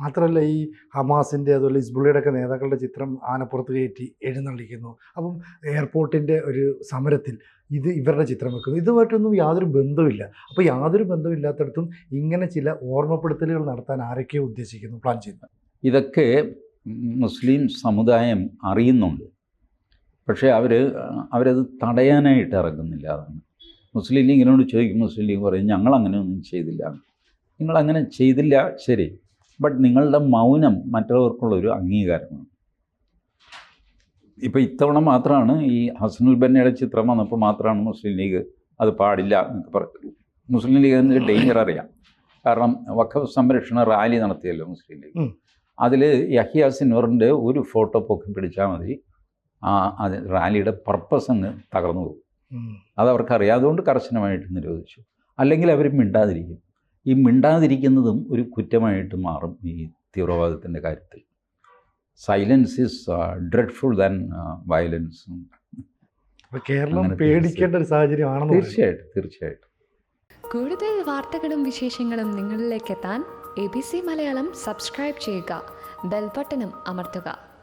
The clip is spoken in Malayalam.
മാത്രമല്ല ഈ ഹമാസിന്റെ അതുപോലെ ഹിസ്ബുള്ളിയുടെ ഒക്കെ നേതാക്കളുടെ ചിത്രം ആനപ്പുറത്ത് കയറ്റി എഴുന്നള്ളിക്കുന്നു. അപ്പം എയർപോർട്ടിന്റെ ഒരു സമരത്തിൽ ഇത് ഇവരുടെ ചിത്രം വെക്കുന്നു. ഇതുമായിട്ടൊന്നും യാതൊരു ബന്ധമില്ല അപ്പോൾ യാതൊരു ബന്ധമില്ലാത്തടത്തും ഇങ്ങനെ ചില ഓർമ്മപ്പെടുത്തലുകൾ നടത്താൻ ആരൊക്കെയോ ഉദ്ദേശിക്കുന്നു പ്ലാൻ ചെയ്യുന്നത്. ഇതൊക്കെ മുസ്ലിം സമുദായം അറിയുന്നുണ്ട്. പക്ഷേ അവർ അവരത് തടയാനായിട്ട് ഇറങ്ങുന്നില്ല. അതാണ് മുസ്ലിം ലീഗിനോട് ചോദിക്കും മുസ്ലിം ലീഗ് പറയും ഞങ്ങൾ അങ്ങനെ ഒന്നും ചെയ്തില്ല. നിങ്ങൾ അങ്ങനെ ചെയ്തില്ല ശരി. ബട്ട് നിങ്ങളുടെ മൗനം മറ്റുള്ളവർക്കുള്ള ഒരു അംഗീകാരമാണ്. ഇപ്പോൾ ഇത്തവണ മാത്രമാണ് ഈ ഹസനുൽ ബന്നയുടെ ചിത്രം വന്നപ്പോൾ മാത്രമാണ് മുസ്ലിം ലീഗ് അത് പാടില്ല എന്നൊക്കെ പറഞ്ഞു മുസ്ലിം ലീഗ് എന്ന് ഡേഞ്ചർ അറിയാം. കാരണം വഖഫ് സംരക്ഷണ റാലി നടത്തിയല്ലോ മുസ്ലിം ലീഗ്. അതിൽ യഹിയ സിനോറിന്റെ ഒരു ഫോട്ടോ പൊക്കി പിടിച്ചാൽ മതി. ആ അത് റാലിയുടെ പർപ്പസ് അങ്ങ് തകർന്നു പോകും. അതവർക്കറിയാം. അത് അറിയാതുകൊണ്ട് കർശനമായിട്ട് നിരോധിച്ചു. അല്ലെങ്കിൽ അവർ മിണ്ടാതിരിക്കും. ഈ മിണ്ടാതിരിക്കുന്നതും ഒരു കുറ്റമായിട്ട് മാറും ഈ തീവ്രവാദത്തിന്റെ കാര്യത്തിൽ. Silence is dreadful than violence Keralam പേടിക്കേണ്ട ഒരു സാഹചര്യമാണെന്ന് പറയുന്നു. തീർച്ചയായിട്ടും തീർച്ചയായിട്ടും. കൂടുതൽ വാർത്തകളും വിശേഷങ്ങളും നിങ്ങളിലേക്ക് എത്താൻ A B C Malayalam subscribe ചെയ്യുക. ബെൽബട്ടനും അമർത്തുക.